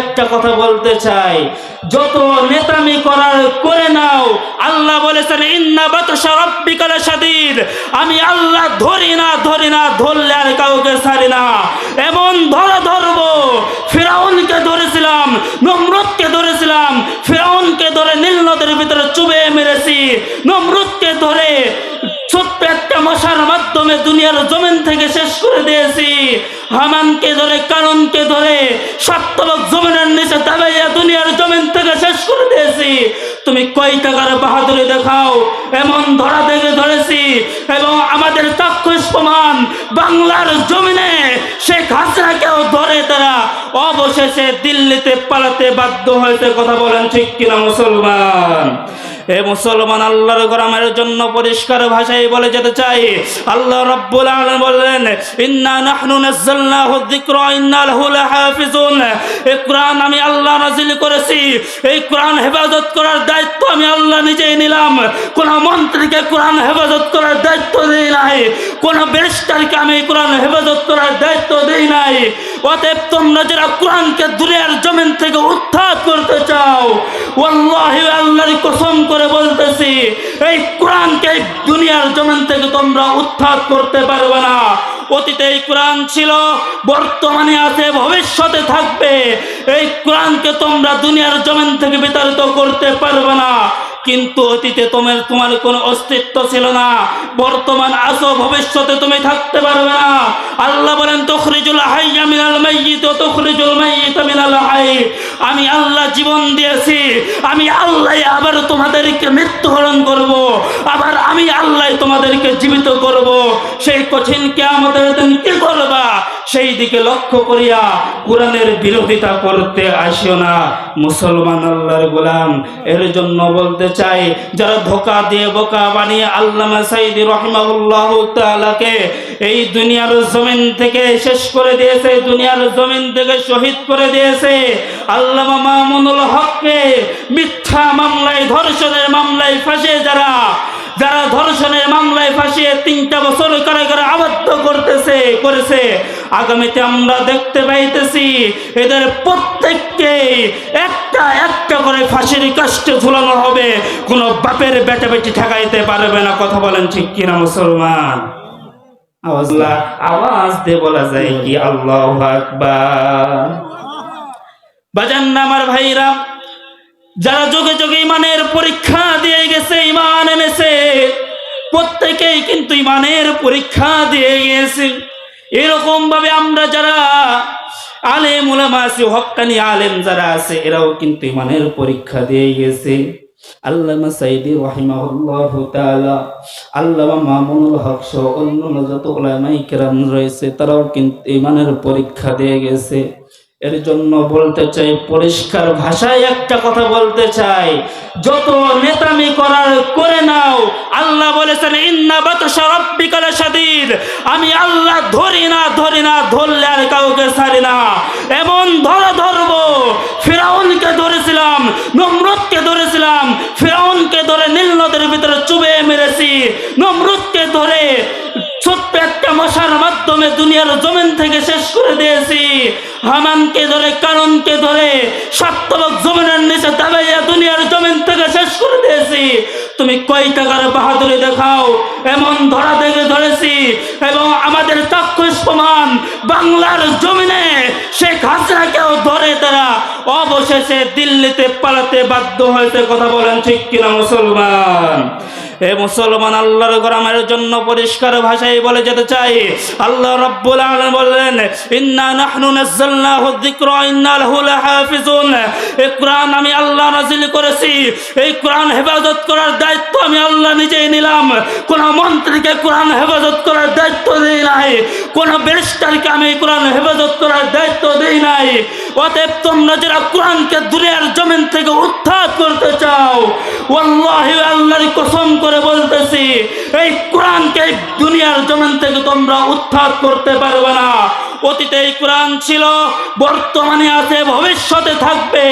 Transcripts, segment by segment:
একটা কথা বলতে চাই। যত নেতামি করার করে নাও, আল্লাহ বলেছেন, ইন্না বাতশা রাব্বিকা লাশাদীদ। আমি আল্লাহ ধরি না ধরি না, ধরলে আর কাউকে ছাড়ি না। এমন ধরে ধরবো, ফেরাউনকে ধরেছিলাম, নমরুদকে ধরেছিলাম, ফেরাউনকে ধরে নীল নদের ভিতরে চুবে মেরেছি, নমরুদকে ধরে একটা মশার মাধ্যমে দুনিয়ার জমিন থেকে শেষ করে দিয়েছি। হামানকে ধরে, কারণকে ধরে সপ্তমক জমিনের নিচে দাবাইয়া দুনিয়ার জমিন থেকে শেষ করে দিয়েছি। তুমি কয় টাকার বাহাদুরি দেখাও? এমন ধরা থেকে ধরেছি এবং আমাদের চাক্ষুষ প্রমাণ বাংলার জমিনে শেখ হাসিনাকেও ধরে তারা অবশেষে দিল্লিতে পালাতে বাধ্য হয়েছে। কথা বলেন ঠিক কিনা মুসলমান? এ মুসলমান আল্লাহর গোরামের জন্য পরিষ্কার ভাষায় বলে যেতে চাই। আল্লাহ রব্বুল আলামিন বললেন, ইন্না নাহনু নাযালনাহু যিকরা ইন্না লাহু লাহাফিজুন এই কোরআন আমি আল্লাহ নাযিল করেছি। এই কোরআন হেফাজত করার দায়িত্ব আমি আল্লাহ নিজেই নিলাম। কোন মন্ত্রীকে কোরআন হেফাজত করার দায়িত্ব দেই নাই। কোন ব্যারিস্টারকে আমি কোরআন হেফাজত করার দায়িত্ব দেই নাই। অতএব তোমরা যারা কোরআনকে দুনিয়ার জমিন থেকে উত্থান করতে চাও, ওয়াল্লাহি আল্লাহর কসম করে বলতেছি, এই কোরআনকে দুনিয়ার জমিন থেকে তোমরা উত্থান করতে পারবে না। অতীতে এই কোরআন ছিল, বর্তমানে আছে, ভবিষ্যতে থাকবে। এই কোরআনকে তোমরা দুনিয়ার জমিন থেকে বিতাড়িত করতে পারবে না। কিন্তু অতীতে তোমার তোমার কোনো অস্তিত্ব ছিল না। বর্তমান আসো ভবিষ্যতে তুমি থাকতে পারবে না। আল্লাহ বলেন, তখরিজুল হাইয়া মিনাল মাইয়িত, তখরিজুল মাইয়িত মিনাল হাই। আমি আল্লাহ জীবন দিয়েছি। আমি আল্লাহ আবার তোমাদেরকে মৃত্যুবরণ করব। আবার আমি আল্লাহ তোমাদেরকে জীবিত করব। সেই কঠিন কেয়ামতের দিন কি করবা? সেই দিকে লক্ষ্য করিয়া কোরআনের বিরোধিতা করতে আসিও না। মুসলমান আল্লাহর গোলাম, এর জন্য বলতে চাই, যারা ধোকা দিয়ে বোকা বানিয়ে আল্লামা সাইদি রহমাউল্লাহ তাআলাকে এই দুনিয়ার জমিন থেকে শেষ করে দিয়েছে, দুনিয়ার জমিন থেকে শহীদ করে দিয়েছে, আল্লামা মামুনুল হককে মিথ্যা মামলায়, ধর্ষণের মামলায় ফাঁসে যারা যারা ধর্ষণের মামলায় ফাঁসিয়ে তিনটা বছর কারাগারে করতেছে করেছে। আগামীতে আমরা দেখতে পাইতেছি, এদের প্রত্যেককে একটা একটা করে ফাঁসির কাষ্টে ঝুলানো হবে। কোনো বাপের বেটা বেটি ঠেকাইতে পারবে না, কথা বলেন ঠিক কিনা মুসলমান? আওয়াজ দিয়ে বলা যায় কি আল্লাহ বাজান না আমার ভাইরা, যারা যোগে যোগে ইমানের পরীক্ষা দিয়ে গেছে, ইমান এনেছে প্রত্যেকেই কিন্তু ইমানের পরীক্ষা দিয়ে গিয়েছে। এরকম ভাবে আমরা যারা আলেম উলামা আছে হক্কানি আলেম যারা আছে, এরাও কিন্তু ইমানের পরীক্ষা দিয়ে গেছে তারাও কিন্তু ইমানের পরীক্ষা দিয়ে গেছে এর জন্য বলতে চাই, পরিষ্কার ভাষায় একটা কথা বলতে চাই। যত নেতামি করার করে নাও, আল্লাহ বলেছেন, ইন্না বাতশা রাব্বিকা লাশাদীদ আমি আল্লাহ ধরি না ধরি না, ধরলে আর কাউকে ছাড়ি না। এমন ধরা ধরবো, ফেরাউনকে ধরেছিলাম, নমরুদকে ধরেছিলাম, ফেরাউনকে ধরে নীল নদের ভিতরে চুবে মেরেছি, নমরুদকে ধরে ছোট্ট একটা মশার মাধ্যমে দুনিয়ার জমিন থেকে শেষ করে দিয়েছি। হামানকে ধরে, কারণকে ধরে সপ্তমক জমিনের নিচে দাবাইয়া দুনিয়ার জমিন থেকে শেষ করে দিয়েছি। তুমি কয় টাকার বাহাদুরি দেখাও? এমন ধরা থেকে ধরেছি। এবং আমাদের চাক্ষুষ প্রমাণ, বাংলার জমিনে শেখ হাসিনাকেও ধরে তারা অবশেষে দিল্লিতে পালাতে বাধ্য হয়েছে। কথা বলেন ঠিক কিনা মুসলমান? এ মুসলমান, আল্লাহর গোরামের জন্য পরিষ্কার ভাষায় বলে যেতে চাই। আল্লাহ রাব্বুল আলম বললেন, ইন্না নাহনু নাযালনাহু যিকরা, ইন্না লাহু লাহাফিজুন। এই কোরআন আমি আল্লাহ নাযিল করেছি। এই কোরআন হেফাজত করার দায়িত্ব আমি আল্লাহ নিজেই নিলাম। কোন মন্ত্রীকে কোরআন হেফাজত করার দায়িত্ব দেই নাই। কোন ব্যারিস্টারকে আমি কোরআন হেফাজত করার দায়িত্ব দেই নাই। অতএব তোমরা যারা কোরআনকে দুনিয়ার জমিন থেকে উত্থান করতে চাও, ওয়াল্লাহি আল্লাহর কসম করে বলতেছি, এই কোরআনকে দুনিয়ার জমিন থেকে তোমরা উত্থান করতে পারবে না। অতীতে এই কোরআন ছিল, বর্তমানে আছে, ভবিষ্যতে থাকবে।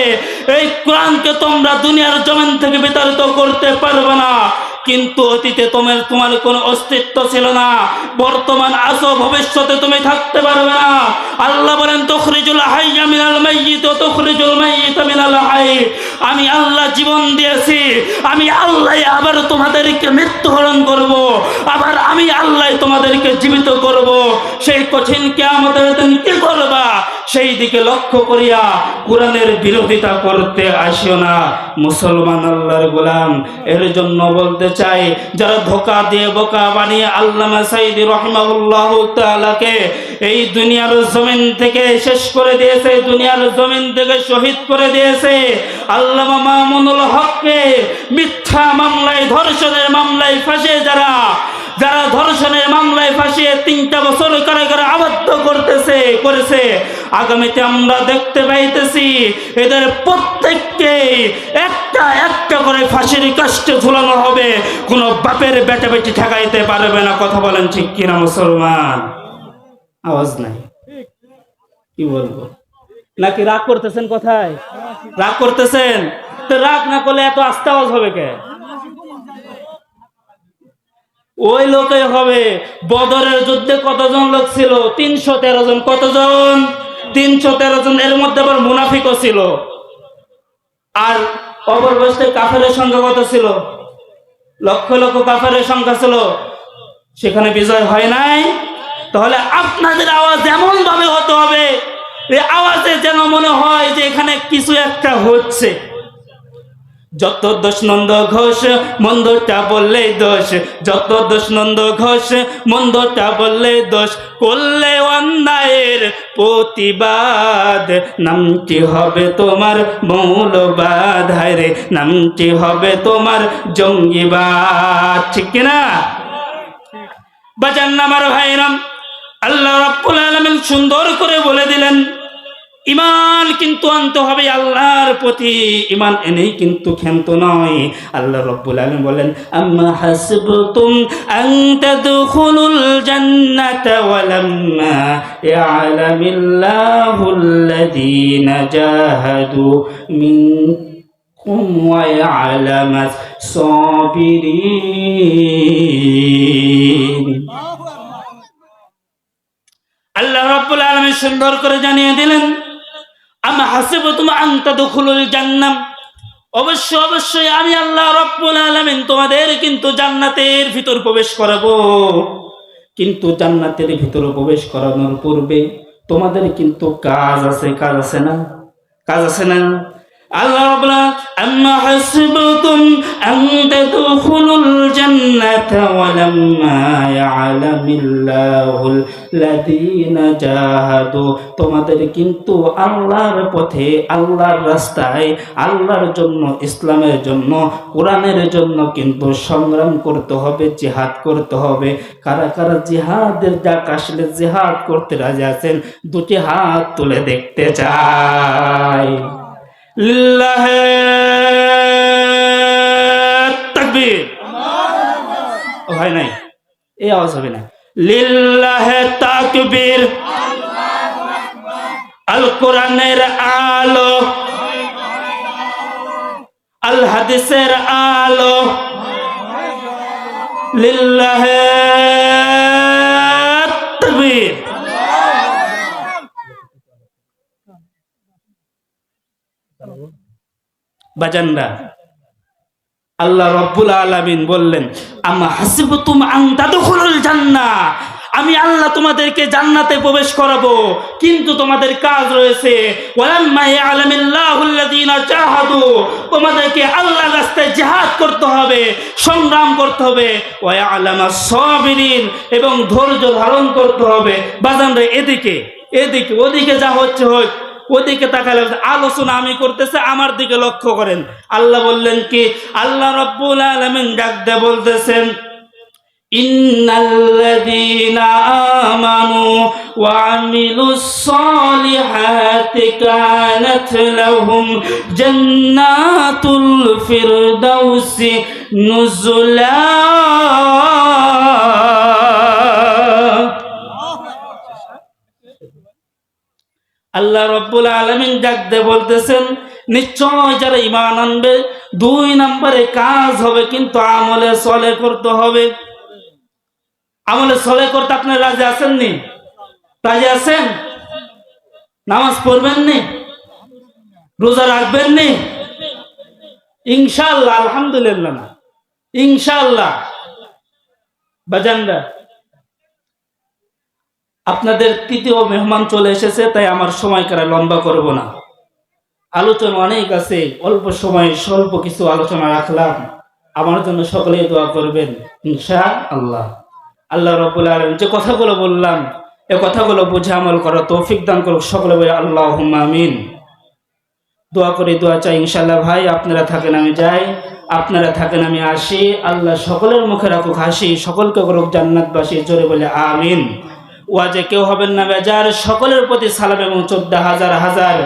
এই কোরআনকে তোমরা দুনিয়ার জমিন থেকে বিতাড়িত করতে পারবে না। কিন্তু অতীতে তোমার তোমার কোনো অস্তিত্ব ছিল না। বর্তমান আসো ভবিষ্যতে তুমি থাকতে পারবে না। আল্লাহ বলেন, তখরিজুল হাইয়া মিনাল মাইয়িত তখরিজুল মাইয়িত মিনাল হাই আমি আল্লাহ জীবন দিয়েছি। আমি আল্লাহ আবার তোমাদেরকে মৃত্যুহরণ করব। আবার আমি আল্লাহ তোমাদেরকে জীবিত করব। সেই কঠিন কেয়ামতের দিন কি করবা? সেই দিকে লক্ষ্য করিয়া কোরআনের বিরোধিতা করতে আসিও না। মুসলমান আল্লাহর গোলাম, এর জন্য বলতে চাই, যারা ধোকা দিয়ে বোকা বানিয়ে আল্লামা সাইদি রহমাউল্লাহ তালাকে এই দুনিয়ার জমিন থেকে শেষ করে দিয়েছে, দুনিয়ার জমিন থেকে শহীদ করে দিয়েছে, আল্লামা মামুনুল হককে মিথ্যা মামলায়, ধর্ষণের মামলায় ফাঁসে যারা যারা ধর্ষণের মামলায় ফাঁসিয়ে তিনটা বছর কারাগারে আবদ্ধ করতেছে, করেছে, আগামীতে আমরা দেখতে পাইতেছি এদের প্রত্যেককে একটা একটা করে ফাঁসির কাষ্টে ঝুলানো হবে। কোনো বাপের বেটা বেটি ঠেকাইতে পারবে না, কথা বলেন ঠিক কিনা মুসলমান? আওয়াজ নাই। কি বলব? নাকি রাগ করতেছেন কোথায়? রাগ করতেছেন? তো রাগ না করলে এত আস্তে আওয়াজ হবে কে? ওই লোকে হবে। বদরের যুদ্ধে কতজন লোক ছিল? তিনশো তেরো জন। কতজন? তিনশো তেরো জন। এর মধ্যে আবার মুনাফিকও ছিল। আর অপরবস্তে কাফেরের সংখ্যা কত ছিল? লক্ষ লক্ষ কাফেরের সংখ্যা ছিল। সেখানে বিজয় হয় নাই। তাহলে আপনাদের আওয়াজ এমন ভাবে হতে হবে। আওয়াজে যেন মনে হয় যে এখানে কিছু একটা হচ্ছে। যত দোষ নন্দ ঘোষ, মন্দটা বললে দোষ। যত দোষ নন্দ ঘোষ, মন্দটা বললে দোষ। করলে অন্যায়ের প্রতিবাদ। নামটি হবে তোমার মৌলবাদ। হায়রে নামটি হবে তোমার জঙ্গিবাদ। ঠিক কিনা বাজান আমার ভাইরাম, আল্লাহ রাব্বুল আলামিন সুন্দর করে বলে দিলেন ইমান কিন্তু আনতে হবে আল্লাহর প্রতি ইমান এনেই কিন্তু ক্ষান্ত নয়। আল্লাহ রব্বুল আলামিন বলেন আম্মা হাসবতুম আন তাদখুলুল জান্নাতা ওয়ালাম্মা ইয়ালামিল্লাহুল্লাযীনা জাহাদু মিনকুম ওয়া ইয়ালামাস সাবিরিন. আল্লাহ রাব্বুল আলামিন সুন্দর করে জানিয়ে দিলেন আমা হাসিবতুম আন তাদখুলুল জান্নাম। অবশ্য, অবশ্যই আমি আল্লাহ রব্বুল আলামিন তোমাদের কিন্তু জান্নাতের ভিতর প্রবেশ করাবো। কিন্তু জান্নাতের ভিতর প্রবেশ করানোর পূর্বে তোমাদের কিন্তু কাজ আছে কাজ আছে না? কাজ আছে না? তোমাদের কিন্তু আল্লাহর পথে, আল্লাহর রাস্তায়, আল্লাহর জন্য, ইসলামের জন্য, কোরআনের জন্য কিন্তু সংগ্রাম করতে হবে, জিহাদ করতে হবে। কারা কারা জিহাদের ডাক আসলে জিহাদ করতে রাজি আছেন, দুটি হাত তুলে দেখতে চাই এই আওয়াজ হবে না। লিল্লাহ তাকবীর। আল কোরআনের আলো। আল হাদিসের আলো। লিল্লাহ তাকবীর। বাজানরা আল্লাহ রব্বুল আলামিন বললেন, আমা হাসিবতুম আন তাদখুলুল জান্নাহ? আমি আল্লাহ তোমাদেরকে জান্নাতে প্রবেশ করাবো, কিন্তু তোমাদের কাজ রয়েছে তোমাদেরকে আল্লাহর রাস্তায় জিহাদ করতে হবে, সংগ্রাম করতে হবে, ওয়া ইয়ালামাস সাবিরিন এবং ধৈর্য ধারণ করতে হবে। বাজানরা এদিকে এদিকে, ওদিকে যা হচ্ছে হোক ওদিকে তাকালে আলোচনা আমি করতেছে, আমার দিকে লক্ষ্য করেন। আল্লাহ বললেন কি? আল্লাহ রব্বুল আলামিন ডাক দে বলতেছেন আমানু জান্নাতুল ফিরদাউসি নুজুলা আল্লাহ রব্বুল আলমিন ডাকতে বলতেছেন, নিশ্চয় যারা ইমান আনবে, দুই নম্বরে কাজ হবে কিন্তু আমলে সলে করতে হবে। আমলে সলে করতে আপনার রাজি আছেন নি রাজি আছেন? নামাজ পড়বেন নি রোজা রাখবেন নি ইনশাল্লাহ আলহামদুলিল্লাহ না। ইনশাল্লাহ বাজানরা আপনাদের তৃতীয় মেহমান চলে এসেছে, তাই আমার সময় কারা লম্বা করব না। আলোচনা অনেক আছে, অল্প সময় স্বল্প কিছু আলোচনা রাখলাম। আমার জন্য সকলেই দোয়া করবেন ইনশা আল্লাহ আল্লাহ রবুল আলম যে কথাগুলো বললাম, এ কথাগুলো বুঝে আমল করা তৌফিক দান করুক সকলে বলে আল্লাহ আমিন। দোয়া করে, দোয়া চাই ইনশাল্লাহ ভাই, আপনারা থাকেন আমি যাই, আপনারা থাকেন আমি আসি। আল্লাহ সকলের মুখে রাখুক হাসি, সকলকে করুক জান্নাতবাসী, জোরে বলে আমিন। ওয়াজে কেউ হবেন না বেজার, সকলের প্রতি সালাম এবং চোদ্দ হাজার হাজার।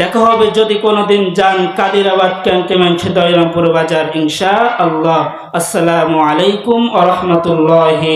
দেখা হবে যদি কোনোদিন যান কাদিরাবাদ, ক্যান্টনমেন্ট দয়রামপুর বাজার ইনশা আল্লাহ আসসালামু আলাইকুম আ রহমতুল্লাহি